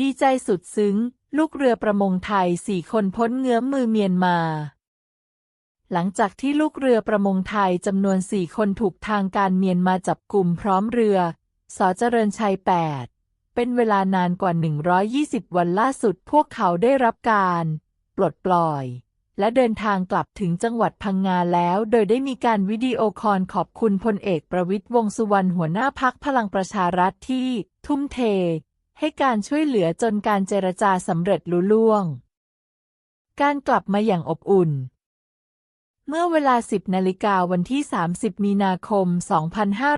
ดีใจสุดซึ้ง ลูกเรือประมงไทยสี่คนพ้นเงื้อมมือเมียนมา หลังจากที่ลูกเรือประมงไทยจำนวนสี่คนถูกทางการเมียนมาจับกลุ่มพร้อมเรือ สอเจริญชัย8เป็นเวลานานกว่า 120 วันล่าสุดพวกเขาได้รับการ ปลดปล่อย และเดินทางกลับถึงจังหวัดพังงาแล้ว โดยได้มีการวิดีโอคอลขอบคุณพลเอกประวิตยวงสุวรรณหัวหน้าพักพลังประชารัฐที่ ทุ่มเท ให้การช่วยเหลือจนการเจรจาสำเร็จลุล่วง การกลับมาอย่างอบอุ่น เมื่อเวลา 10นาฬิกาวันที่ 30 มีนาคม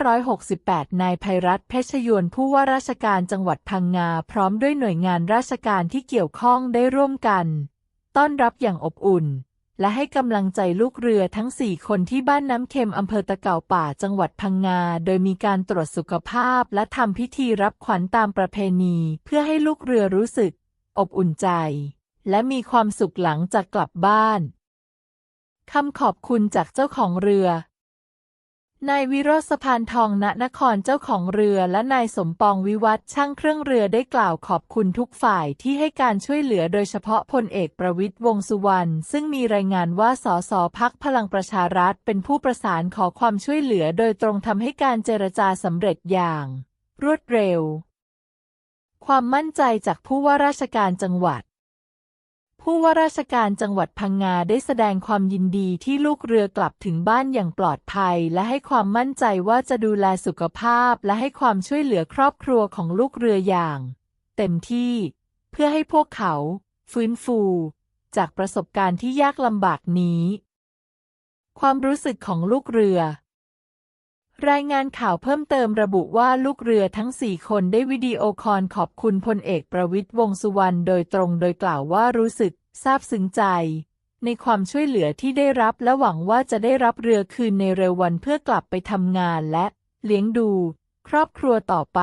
2568 นายภัยรัฐเพชรยวนผู้ว่าราชการจังหวัดพังงา พร้อมด้วยหน่วยงานราชการที่เกี่ยวข้องได้ร่วมกัน ต้อนรับอย่างอบอุ่น และให้กำลังใจลูกเรือทั้ง 4 คนที่บ้านน้ำเค็มอำเภอตะเก่าป่าจังหวัดพังงา โดยมีการตรวจสุขภาพและทำพิธีรับขวัญตามประเพณี เพื่อให้ลูกเรือรู้สึก อบอุ่นใจ และมีความสุขหลังจากกลับบ้านคำขอบคุณจากเจ้าของเรือ นายวิโรจน์สะพานทองณนครเจ้าของเรือและนายสมปองวิวัฒช่างเครื่องเรือได้กล่าวขอบคุณทุกฝ่ายที่ให้การช่วยเหลือโดยเฉพาะพลเอกประวิตยวงสุวรรณซึ่งมีรายงานว่าสสพักพลังประชารัฐเป็นผู้ประสานขอความช่วยเหลือโดยตรงทำให้การเจรจาสำเร็จอย่าง รวดเร็ว ความมั่นใจจากผู้ว่าราชการจังหวัด ผู้ว่าราชการจังหวัดพังงาได้แสดงความยินดีที่ลูกเรือกลับถึงบ้านอย่างปลอดภัย และให้ความมั่นใจว่าจะดูแลสุขภาพและให้ความช่วยเหลือครอบครัวของลูกเรืออย่าง เต็มที่ เพื่อให้พวกเขา ฟื้นฟู จากประสบการณ์ที่ยากลำบากนี้ ความรู้สึกของลูกเรือ รายงานข่าวเพิ่มเติมระบุว่าลูกเรือทั้งสี่คนได้วิดีโอคอลขอบคุณพลเอกประวิตยวงสุวรรณโดยตรงโดยกล่าวว่ารู้สึกซาบซึ้งใจ ในความช่วยเหลือที่ได้รับและหวังว่าจะได้รับเรือคืนในเร็ววันเพื่อกลับไปทำงานและเลี้ยงดู ครอบครัวต่อไป